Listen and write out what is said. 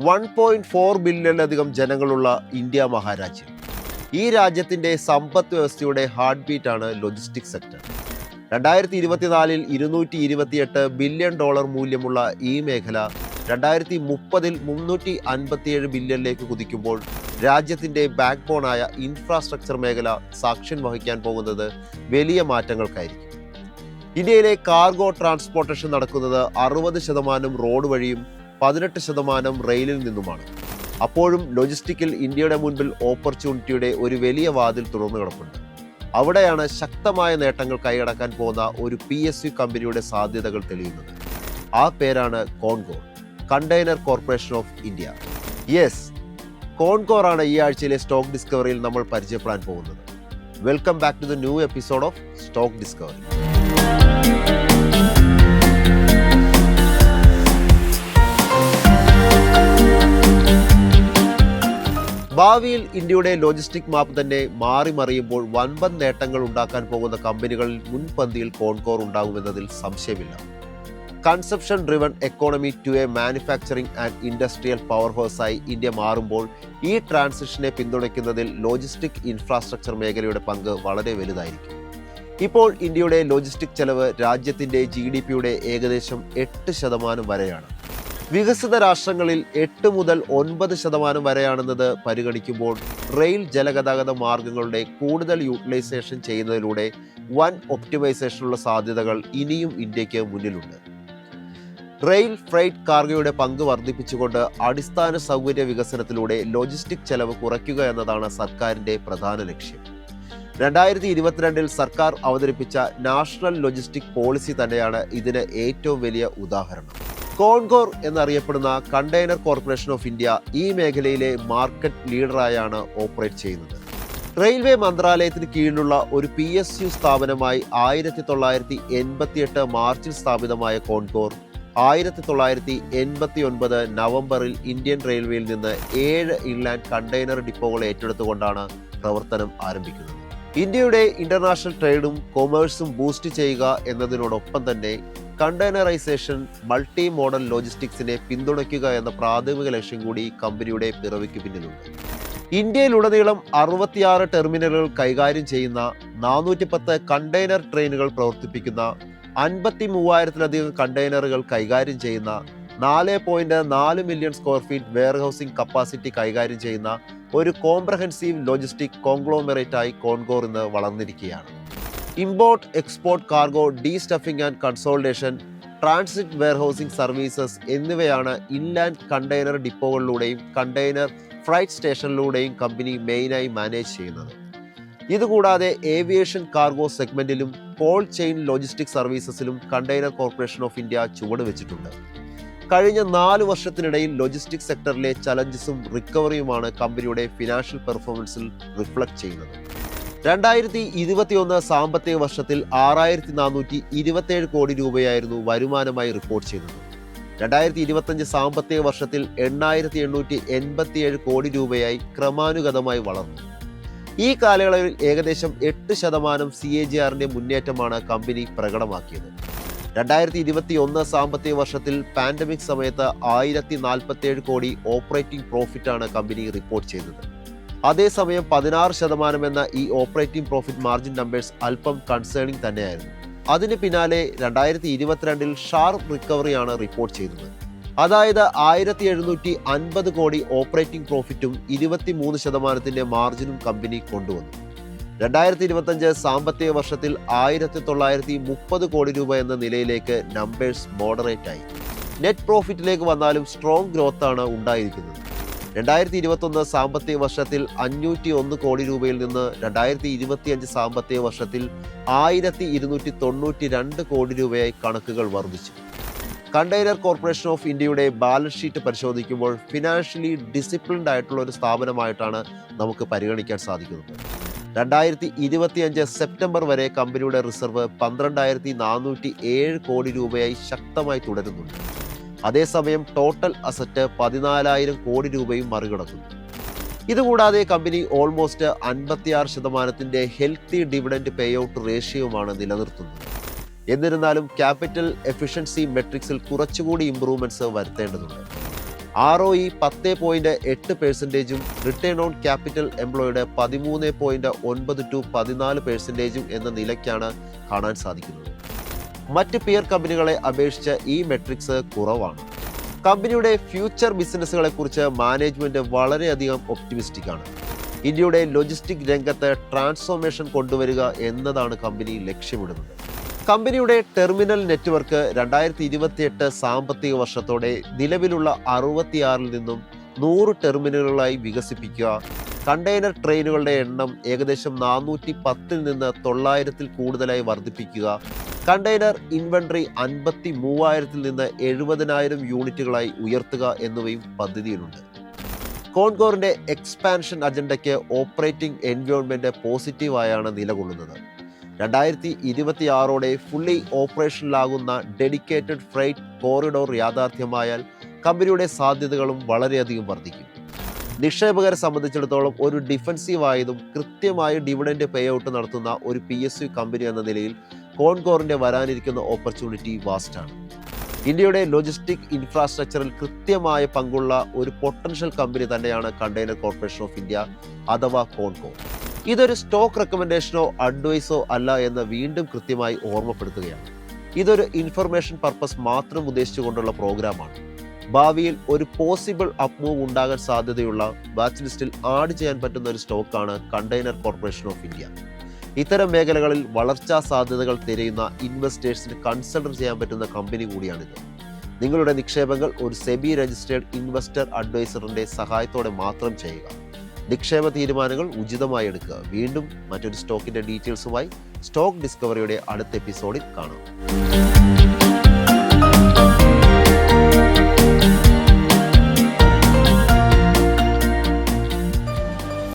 One point four ബില്യണിലധികം ജനങ്ങളുള്ള India മഹാരാജ്യം. ഈ രാജ്യത്തിന്റെ സമ്പദ് വ്യവസ്ഥയുടെ ഹാർട്ട് ആണ് ലോജിസ്റ്റിക് സെക്ടർ. രണ്ടായിരത്തി ഇരുപത്തിനാലിൽ ഇരുന്നൂറ്റി ഇരുപത്തിയെട്ട് ബില്യൺ ഡോളർ മൂല്യമുള്ള ഈ മേഖല രണ്ടായിരത്തി മുപ്പതിൽ മുന്നൂറ്റി അൻപത്തിയേഴ് ബില്യണിലേക്ക് കുതിക്കുമ്പോൾ രാജ്യത്തിന്റെ ബാക്ക് ബോണായ ഇൻഫ്രാസ്ട്രക്ചർ മേഖല സാക്ഷ്യം വഹിക്കാൻ പോകുന്നത് വലിയ മാറ്റങ്ങൾക്കായിരിക്കും. ഇന്ത്യയിലെ കാർഗോ ട്രാൻസ്പോർട്ടേഷൻ നടക്കുന്നത് അറുപത് ശതമാനം റോഡ് വഴിയും പതിനെട്ട് ശതമാനം റെയിലിൽ നിന്നുമാണ്. അപ്പോഴും ലോജിസ്റ്റിക്കിൽ ഇന്ത്യയുടെ മുൻപിൽ ഓപ്പർച്യൂണിറ്റിയുടെ ഒരു വലിയ വാതിൽ തുറന്നു കിടപ്പുണ്ട്. അവിടെയാണ് ശക്തമായ നേട്ടങ്ങൾ കൈയടക്കാൻ പോകുന്ന ഒരു പി എസ് യു കമ്പനിയുടെ സാധ്യതകൾ തെളിയുന്നത്. ആ പേരാണ് Concor container corporation of India. Yes Concor ആണ് ഈ ആഴ്ചയിലെ സ്റ്റോക്ക് ഡിസ്കവറിയിൽ നമ്മൾ പരിചയപ്പെടാൻ പോകുന്നത്. Welcome back to the new episode of stock discovery. ഭാവിയിൽ ഇന്ത്യയുടെ ലോജിസ്റ്റിക് മാപ്പ് തന്നെ മാറി മറിയുമ്പോൾ വൻപൻ നേട്ടങ്ങൾ ഉണ്ടാക്കാൻ പോകുന്ന കമ്പനികളിൽ മുൻപന്തിയിൽ കോൺകോർ ഉണ്ടാകുമെന്നതിൽ സംശയമില്ല. Consumption driven economy to a manufacturing and industrial power ഹൗസായി India മാറുമ്പോൾ ഈ ട്രാൻസിഷനെ പിന്തുണയ്ക്കുന്നതിൽ ലോജിസ്റ്റിക് ഇൻഫ്രാസ്ട്രക്ചർ മേഖലയുടെ പങ്ക് വളരെ വലുതായിരിക്കും. ഇപ്പോൾ ഇന്ത്യയുടെ ലോജിസ്റ്റിക് ചെലവ് രാജ്യത്തിന്റെ ജി ഡി പിയുടെ ഏകദേശം എട്ട് ശതമാനം വരെയാണ്. വികസിത രാഷ്ട്രങ്ങളിൽ എട്ട് മുതൽ ഒൻപത് ശതമാനം വരെയാണെന്നത് പരിഗണിക്കുമ്പോൾ റെയിൽ ജലഗതാഗത മാർഗങ്ങളുടെ കൂടുതൽ യൂട്ടിലൈസേഷൻ ചെയ്യുന്നതിലൂടെ വൻ ഒപ്റ്റിമൈസേഷനുള്ള സാധ്യതകൾ ഇനിയും ഇന്ത്യയ്ക്ക് മുന്നിലുണ്ട്. റെയിൽ ഫ്രൈറ്റ് കാർഗോയുടെ പങ്ക് വർദ്ധിപ്പിച്ചുകൊണ്ട് അടിസ്ഥാന സൗകര്യ വികസനത്തിലൂടെ ലോജിസ്റ്റിക് ചെലവ് കുറയ്ക്കുക എന്നതാണ് സർക്കാരിന്റെ പ്രധാന ലക്ഷ്യം. രണ്ടായിരത്തി ഇരുപത്തിരണ്ടിൽ സർക്കാർ അവതരിപ്പിച്ച നാഷണൽ ലോജിസ്റ്റിക് പോളിസി തന്നെയാണ് ഇതിന് ഏറ്റവും വലിയ ഉദാഹരണം. കോൺകോർ എന്നറിയപ്പെടുന്ന കണ്ടെയ്നർ കോർപ്പറേഷൻ ഓഫ് ഇന്ത്യ ഈ മേഖലയിലെ മാർക്കറ്റ് ലീഡറായാണ് ഓപ്പറേറ്റ് ചെയ്യുന്നത്. റെയിൽവേ മന്ത്രാലയത്തിന് കീഴിലുള്ള ഒരു പി എസ് യു സ്ഥാപനമായി ആയിരത്തി തൊള്ളായിരത്തി എൺപത്തിയെട്ട് മാർച്ചിൽ സ്ഥാപിതമായ കോൺകോർ ആയിരത്തി തൊള്ളായിരത്തി എൺപത്തി ഒൻപത് നവംബറിൽ ഇന്ത്യൻ റെയിൽവേയിൽ നിന്ന് ഏഴ് ഇൻലാൻഡ് കണ്ടെയ്നർ ഡിപ്പോകൾ ഏറ്റെടുത്തുകൊണ്ടാണ് പ്രവർത്തനം ആരംഭിക്കുന്നത്. ഇന്ത്യയുടെ ഇന്റർനാഷണൽ ട്രേഡും കൊമേഴ്സും ബൂസ്റ്റ് ചെയ്യുക എന്നതിനോടൊപ്പം തന്നെ കണ്ടെയ്നറൈസേഷൻ മൾട്ടി മോഡൽ ലോജിസ്റ്റിക്സിനെ പിന്തുണയ്ക്കുക എന്ന പ്രാഥമിക ലക്ഷ്യം കൂടി കമ്പനിയുടെ പിറവിക്ക് പിന്നിലുണ്ട്. ഇന്ത്യയിലുടനീളം അറുപത്തിയാറ് ടെർമിനലുകൾ കൈകാര്യം ചെയ്യുന്ന നാനൂറ്റി പത്ത് കണ്ടെയ്നർ ട്രെയിനുകൾ പ്രവർത്തിപ്പിക്കുന്ന അൻപത്തി മൂവായിരത്തിലധികം കണ്ടെയ്നറുകൾ കൈകാര്യം ചെയ്യുന്ന നാല് പോയിന്റ് നാല് million square feet warehousing capacity കൈകാര്യം ചെയ്യുന്ന ഒരു കോംപ്രഹെൻസീവ് ലോജിസ്റ്റിക് കോൺഗ്ലോമറേറ്റായി കോൺകോർ ഇന്ന് വളർന്നിരിക്കുകയാണ്. Import export cargo destuffing and consolidation transit warehousing services എന്നിവയാണ് ഇൻലാൻഡ് കണ്ടെയ്നർ ഡിപ്പോകളിലൂടെയും കണ്ടെയ്നർ ഫ്രൈറ്റ് സ്റ്റേഷനിലൂടെയും കമ്പനി മെയിനായി മാനേജ് ചെയ്യുന്നത്. ഇതുകൂടാതെ ഏവിയേഷൻ കാർഗോ സെഗ്മെന്റിലും കോൾഡ് ചെയിൻ ലോജിസ്റ്റിക് സർവീസസിലും കണ്ടെയ്നർ കോർപ്പറേഷൻ ഓഫ് ഇന്ത്യ ചുവട് വെച്ചിട്ടുണ്ട്. കഴിഞ്ഞ നാല് വർഷത്തിനിടയിൽ ലോജിസ്റ്റിക് സെക്ടറിലെ ചലഞ്ചസും റിക്കവറിയുമാണ് കമ്പനിയുടെ ഫിനാൻഷ്യൽ പെർഫോമൻസിൽ റിഫ്ലക്ട് ചെയ്യുന്നത്. രണ്ടായിരത്തി ഇരുപത്തിയൊന്ന് സാമ്പത്തിക വർഷത്തിൽ ആറായിരത്തി നാനൂറ്റി ഇരുപത്തേഴ് കോടി രൂപയായിരുന്നു വരുമാനമായി റിപ്പോർട്ട് ചെയ്തത്. രണ്ടായിരത്തി ഇരുപത്തഞ്ച് സാമ്പത്തിക വർഷത്തിൽ എണ്ണായിരത്തി എണ്ണൂറ്റി എൺപത്തിയേഴ് കോടി രൂപയായി ക്രമാനുഗതമായി വളർന്നു. ഈ കാലയളവിൽ ഏകദേശം എട്ട് ശതമാനം സി എ ജി ആറിന്റെ മുന്നേറ്റമാണ് കമ്പനി പ്രകടമാക്കിയത്. രണ്ടായിരത്തി ഇരുപത്തി ഒന്ന് സാമ്പത്തിക വർഷത്തിൽ പാൻഡമിക് സമയത്ത് ആയിരത്തി നാൽപ്പത്തി കോടി ഓപ്പറേറ്റിംഗ് പ്രോഫിറ്റാണ് കമ്പനി റിപ്പോർട്ട് ചെയ്തത്. അതേസമയം പതിനാറ് ശതമാനം എന്ന ഈ ഓപ്പറേറ്റിംഗ് പ്രോഫിറ്റ് മാർജിൻ നമ്പേഴ്സ് അല്പം കൺസേണിംഗ് തന്നെയായിരുന്നു. അതിന് പിന്നാലെ രണ്ടായിരത്തി ഇരുപത്തിരണ്ടിൽ ഷാർപ്പ് റിക്കവറിയാണ് റിപ്പോർട്ട് ചെയ്തത്. അതായത് ആയിരത്തി എഴുന്നൂറ്റി അൻപത് കോടി ഓപ്പറേറ്റിംഗ് പ്രോഫിറ്റും ഇരുപത്തി മൂന്ന് ശതമാനത്തിന്റെ മാർജിനും കമ്പനി കൊണ്ടുവന്നു. രണ്ടായിരത്തി ഇരുപത്തഞ്ച് സാമ്പത്തിക വർഷത്തിൽ ആയിരത്തി തൊള്ളായിരത്തി മുപ്പത് കോടി രൂപ എന്ന നിലയിലേക്ക് നമ്പേഴ്സ് മോഡറേറ്റ് ആയി. നെറ്റ് പ്രോഫിറ്റിലേക്ക് വന്നാലും സ്ട്രോങ് ഗ്രോത്താണ് ഉണ്ടായിരിക്കുന്നത്. രണ്ടായിരത്തി ഇരുപത്തൊന്ന് സാമ്പത്തിക വർഷത്തിൽ അഞ്ഞൂറ്റി ഒന്ന് കോടി രൂപയിൽ നിന്ന് രണ്ടായിരത്തി ഇരുപത്തിയഞ്ച് സാമ്പത്തിക വർഷത്തിൽ ആയിരത്തി ഇരുന്നൂറ്റി തൊണ്ണൂറ്റി രണ്ട് കോടി രൂപയായി കണക്കുകൾ വർദ്ധിച്ചു. കണ്ടെയ്നർ കോർപ്പറേഷൻ ഓഫ് ഇന്ത്യയുടെ ബാലൻസ് ഷീറ്റ് പരിശോധിക്കുമ്പോൾ ഫിനാൻഷ്യലി ഡിസിപ്ലിൻഡ് ആയിട്ടുള്ള ഒരു സ്ഥാപനമായിട്ടാണ് നമുക്ക് പരിഗണിക്കാൻ സാധിക്കുന്നത്. രണ്ടായിരത്തി ഇരുപത്തിയഞ്ച് സെപ്റ്റംബർ വരെ കമ്പനിയുടെ റിസർവ് പന്ത്രണ്ടായിരത്തി നാനൂറ്റി ഏഴ് കോടി രൂപയായി ശക്തമായി തുടരുന്നുണ്ട്. അതേസമയം ടോട്ടൽ അസറ്റ് പതിനാലായിരം കോടി രൂപയും മറികടക്കുന്നു. ഇതുകൂടാതെ കമ്പനി ഓൾമോസ്റ്റ് അൻപത്തിയാറ് ശതമാനത്തിന്റെ ഹെൽത്തി ഡിവിഡൻഡ് പേ ഔട്ട് റേഷ്യോയുമാണ് നിലനിർത്തുന്നത്. എന്നിരുന്നാലും ക്യാപിറ്റൽ എഫിഷ്യൻസി മെട്രിക്സിൽ കുറച്ചുകൂടി ഇംപ്രൂവ്മെന്റ്സ് വരുത്തേണ്ടതുണ്ട്. ആർ ഒ ഇ പത്ത് പോയിന്റ് എട്ട് പെർസെന്റേജും റിട്ടേൺ ഓൺ ക്യാപിറ്റൽ എംപ്ലോയുടെ പതിമൂന്ന് പോയിന്റ് ഒൻപത് ടു പതിനാല് പെർസെന്റേജും എന്ന നിലയ്ക്കാണ് കാണാൻ സാധിക്കുന്നത്. മറ്റ് പിയർ കമ്പനികളെ അപേക്ഷിച്ച് ഈ മെട്രിക്സ് കുറവാണ്. കമ്പനിയുടെ ഫ്യൂച്ചർ ബിസിനസ്സുകളെ കുറിച്ച് മാനേജ്മെന്റ് വളരെയധികം ഒപ്റ്റിമിസ്റ്റിക് ആണ്. ഇന്ത്യയുടെ ലോജിസ്റ്റിക് രംഗത്ത് ട്രാൻസ്ഫോർമേഷൻ കൊണ്ടുവരിക എന്നതാണ് കമ്പനി ലക്ഷ്യമിടുന്നത്. കമ്പനിയുടെ ടെർമിനൽ നെറ്റ്വർക്ക് രണ്ടായിരത്തി ഇരുപത്തിയെട്ട് സാമ്പത്തിക വർഷത്തോടെ നിലവിലുള്ള അറുപത്തിയാറിൽ നിന്നും നൂറ് ടെർമിനലുകളായി വികസിപ്പിക്കുക കണ്ടെയ്നർ ട്രെയിനുകളുടെ എണ്ണം ഏകദേശം നാനൂറ്റി പത്തിൽ നിന്ന് തൊള്ളായിരത്തിൽ കൂടുതലായി വർദ്ധിപ്പിക്കുക കണ്ടെയ്നർ ഇൻവെൻട്രി അൻപത്തി മൂവായിരത്തിൽ നിന്ന് എഴുപതിനായിരം യൂണിറ്റുകളായി ഉയർത്തുക എന്നിവയും പദ്ധതിയിലുണ്ട്. കോൺകോറിന്റെ എക്സ്പാൻഷൻ അജണ്ടയ്ക്ക് ഓപ്പറേറ്റിംഗ് എൻവയോൺമെന്റ് പോസിറ്റീവായാണ് നിലകൊള്ളുന്നത്. രണ്ടായിരത്തി ഇരുപത്തി ആറോടെ ഫുള്ളി ഓപ്പറേഷനിലാകുന്ന ഡെഡിക്കേറ്റഡ് ഫ്രൈറ്റ് കോറിഡോർ യാഥാർത്ഥ്യമായാൽ കമ്പനിയുടെ സാധ്യതകളും വളരെയധികം വർദ്ധിക്കും. നിക്ഷേപകരെ സംബന്ധിച്ചിടത്തോളം ഒരു ഡിഫൻസീവ് ആയതും കൃത്യമായ ഡിവിഡൻഡ് പേ ഔട്ട് നടത്തുന്ന ഒരു പി എസ് യു കമ്പനി എന്ന നിലയിൽ കോൺകോറിന്റെ വരാനിരിക്കുന്ന ഓപ്പർച്യൂണിറ്റി വാസ്റ്റാണ് ഇന്ത്യയുടെ ലോജിസ്റ്റിക് ഇൻഫ്രാസ്ട്രക്ചറിൽ കൃത്യമായ പങ്കുള്ള ഒരു പൊട്ടൻഷ്യൽ കമ്പനി തന്നെയാണ് കണ്ടെയ്നർ കോർപ്പറേഷൻ ഓഫ് ഇന്ത്യ അഥവാ കോൺകോർ ഇതൊരു സ്റ്റോക്ക് റെക്കമെൻഡേഷനോ അഡ്വൈസോ അല്ല എന്ന് വീണ്ടും കൃത്യമായി ഓർമ്മപ്പെടുത്തുകയാണ്. ഇതൊരു ഇൻഫർമേഷൻ പർപ്പസ് മാത്രം ഉദ്ദേശിച്ചുകൊണ്ടുള്ള പ്രോഗ്രാമാണ് ഭാവിയിൽ ഒരു പോസിബിൾ അപ്മൂവ് മൂവ് ഉണ്ടാകാൻ സാധ്യതയുള്ള വാച്ച് ലിസ്റ്റിൽ ആഡ് ചെയ്യാൻ പറ്റുന്ന ഒരു സ്റ്റോക്കാണ് കണ്ടെയ്നർ കോർപ്പറേഷൻ ഓഫ് ഇന്ത്യ ഇത്തരം മേഖലകളിൽ വളർച്ചാ സാധ്യതകൾ തിരയുന്ന ഇൻവെസ്റ്റേഴ്സിന് കൺസിഡർ ചെയ്യാൻ പറ്റുന്ന കമ്പനി കൂടിയാണിത്. നിങ്ങളുടെ നിക്ഷേപങ്ങൾ ഒരു സെബി രജിസ്റ്റേർഡ് ഇൻവെസ്റ്റർ അഡ്വൈസറിന്റെ സഹായത്തോടെ മാത്രം ചെയ്യുക. നിക്ഷേപ തീരുമാനങ്ങൾ ഉചിതമായി എടുക്കുക. വീണ്ടും മറ്റൊരു സ്റ്റോക്കിന്റെ ഡീറ്റെയിൽസുമായി സ്റ്റോക്ക് ഡിസ്കവറിയുടെ അടുത്ത എപ്പിസോഡിൽ കാണാം.